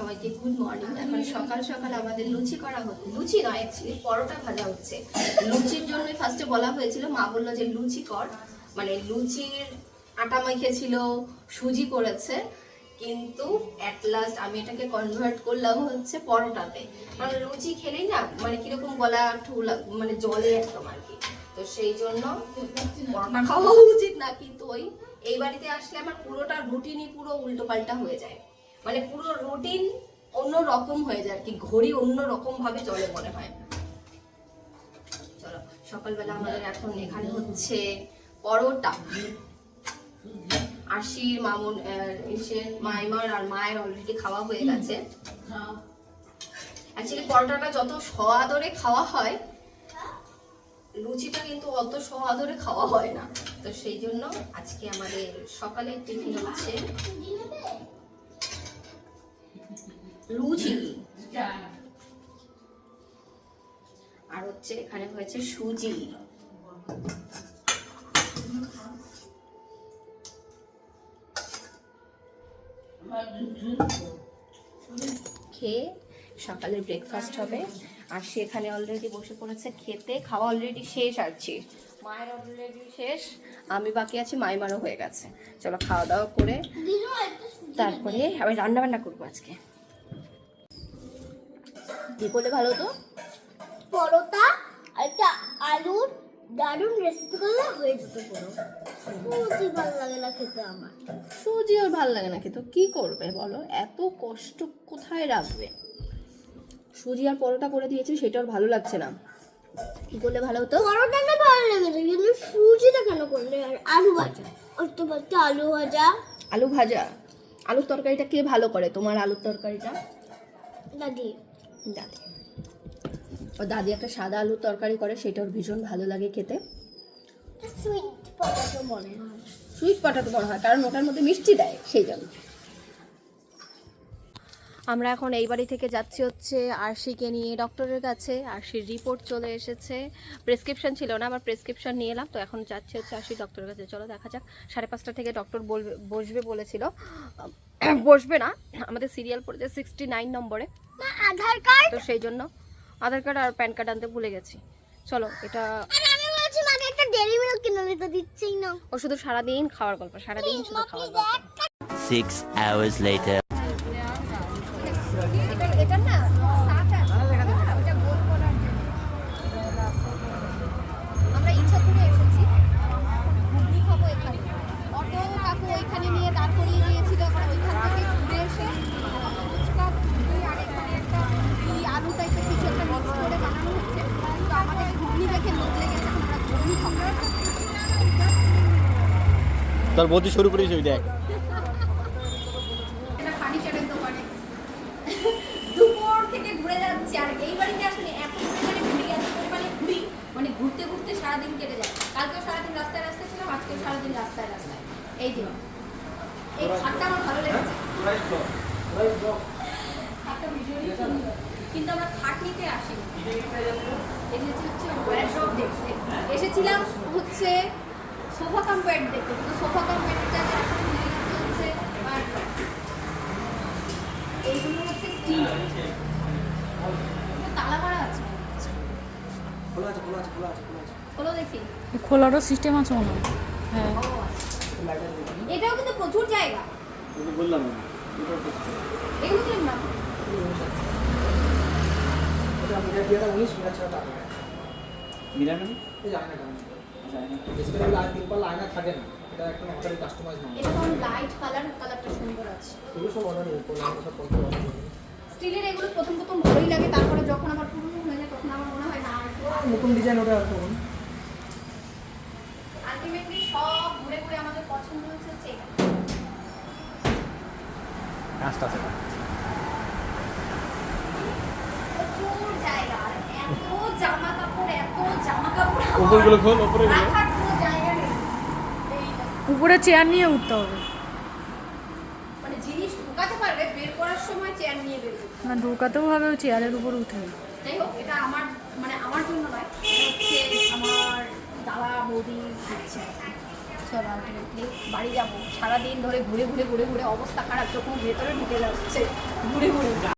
সবাইকে good morning এখন সকাল সকাল আমাদের লুচি করা হচ্ছে। লুচি নয় অ্যাকচুয়ালি পরোটা ভাজা হচ্ছে। লুচির জন্য ফার্স্টে বলা হয়েছিল, মা বলল যে লুচি কর। মানে লুচির আটা মাখিয়েছিল, সুজি করেছে। কিন্তু অ্যাট লাস্ট আমি এটাকে কনভার্ট করলাম হচ্ছে পরোটাতে। কারণ লুচি খেলেই না মানে কীরকম গলা ঠুলা মানে জলে একদম আর কি। তো সেই জন্য পরোটা খাওয়া উচিত না। কিন্তু ওই, এই বাড়িতে আসলে আমার পুরোটা রুটিনই পুরো উল্টো পাল্টা হয়ে যায়। মানে পুরো রুটিন অন্য রকম হয়ে যায় আর কি। ঘড়ি অন্য রকম ভাবে চলে মনে হয়। চলো, সকালবেলা আমাদের এখন এখানে হচ্ছে পরোটা। আশির মামুন এসে মাইমার আর মায়ের অলরেডি খাওয়া হয়ে গেছে। অ্যাকচুয়ালি পরোটাটা যত সআদরে খাওয়া হয়, লুচিটা কিন্তু অত সআদরে খাওয়া হয় না। তো সেই জন্য আজকে আমাদের সকালের টিফিন হচ্ছে লুচি আর হচ্ছে এখানে হয়েছে সুজি। খেয়ে সকালের ব্রেকফাস্ট হবে। আর সেখানে অলরেডি বসে পড়েছে খেতে। খাওয়া অলরেডি শেষ আর কি মায়ের অলরেডি শেষ। আমি বাকি আছি মাইমারও হয়ে গেছে। চলো খাওয়া দাওয়া করে তারপরে আমি রান্না বান্না করব আজকে। কি করলে ভালো তো পরোটা আর একটা আলুর দারুণ রেসিপি করলে হয়ে যেত পুরো খুবই ভালো লাগে না খেতে আমার। সুজি ওর ভালো লাগে না খেতে। কি করবে বলো? এত কষ্ট কোথায় রাখবে? সুজি আর পরোটা করে দিয়েছি সেটা ওর ভালো লাগছে না। কি করলে ভালো হতো? পরোটাটা ভালো লেগেছে কিন্তু সুজিটা কেন করলে? আর আলু ভাজা। ওর তো বলতে আলু ভাজা। আলু ভাজা? আলুর তরকারিটা কে ভালো করে? তোমার আলুর তরকারিটা? দাদি। দাদি। ও দাদি একটা সাদা আলুর তরকারি করে সেটা ওর ভীষণ ভালো লাগে খেতে। সুইট পটাটো মনে হয়। সুইট পটাটো মনে হয় কারণ ওটার মধ্যে মিষ্টি দেয় সেই জন্য। আমরা এখন এই বাড়ি থেকে যাচ্ছি হচ্ছে আরশিকে নিয়ে ডক্টরের কাছে। আরশির রিপোর্ট চলে এসেছে। প্রেসক্রিপশন ছিল না আমার প্রেসক্রিপশন নিয়ে এলাম। তো এখন যাচ্ছি হচ্ছে আরশি ডক্টরের কাছে। চলো দেখা যাক সাড়ে পাঁচটা থেকে ডক্টর বলবে বসবে বলেছিল। বসবে না আমাদের সিরিয়াল পড়েছে সিক্সটি নাইন নম্বরে। আধার কার্ড? তো সেই জন্য আধার কার্ড আর প্যান কার্ড আনতে ভুলে গেছি। চলো এটা আর আমি বলছি মাকে একটা ডেরি মিল্ক কিনে দিতে দিচ্ছেই না। ও শুধু সারাদিন খাওয়ার গল্প সারাদিন শুধু খাওয়ার গল্প। Six hours later. তোর বৌদি শুরু করেছি ওই দেখ। মানে ঘুরতে ঘুরতে সারাদিন কেটে যায়। সারাদিন রাস্তায় আজকেও সারাদিন রাস্তায় রাস্তায়। এই আমার ভালো লেগেছে। এসেছিলাম হচ্ছে সোফা কাম বেড দেখতে কিন্তু সোফা কাম গেছে হচ্ছে। এইগুলো হচ্ছে স্টিল তালা মারা আছে খোলো দেখি। খোলারও সিস্টেম আছে মনে হয়। হ্যাঁ। এটাও কিন্তু প্রচুর জায়গা। বললাম এগুলো আয়না থাকে না। এটা একটা হোটেল কাস্টমাইজ না এটা যেমন লাইট কালার কালারটা সুন্দর আছে। এগুলো সব অর্ডার করলাম সব করতে অর্ডার স্টিলের এগুলো প্রথম প্রথম ভালোই লাগে তারপরে যখন আবার পুরনো হয়ে যায় তখন আমার মনে হয় না নতুন ডিজাইন ওটা তখন আলটিমেটলি সব ঘুরে ঘুরে আমাদের পছন্দ হচ্ছে এটা কাজটা আছে প্রচুর জায়গা আর এত জামা কাপড় এত জামা কাপড় আমার উপরগুলো খোল উপরে রাখার জায়গা নেই। উপরে চেয়ার নিয়ে উঠতে হবে। মানে জিনিস ঢুকাতে পারবে বের করার সময় চেয়ার নিয়ে বের না ঢোকাতেও হবে চেয়ারের উপর উঠে। যাই হোক এটা আমার মানে আমার জন্য নয় হচ্ছে আমার দাদা বৌদি আলটিমেটলি বাড়ি যাব। সারাদিন ধরে ঘুরে ঘুরে ঘুরে ঘুরে অবস্থা খারাপ মুখ ভেতরে ঢুকে যাচ্ছে ঘুরে ঘুরে।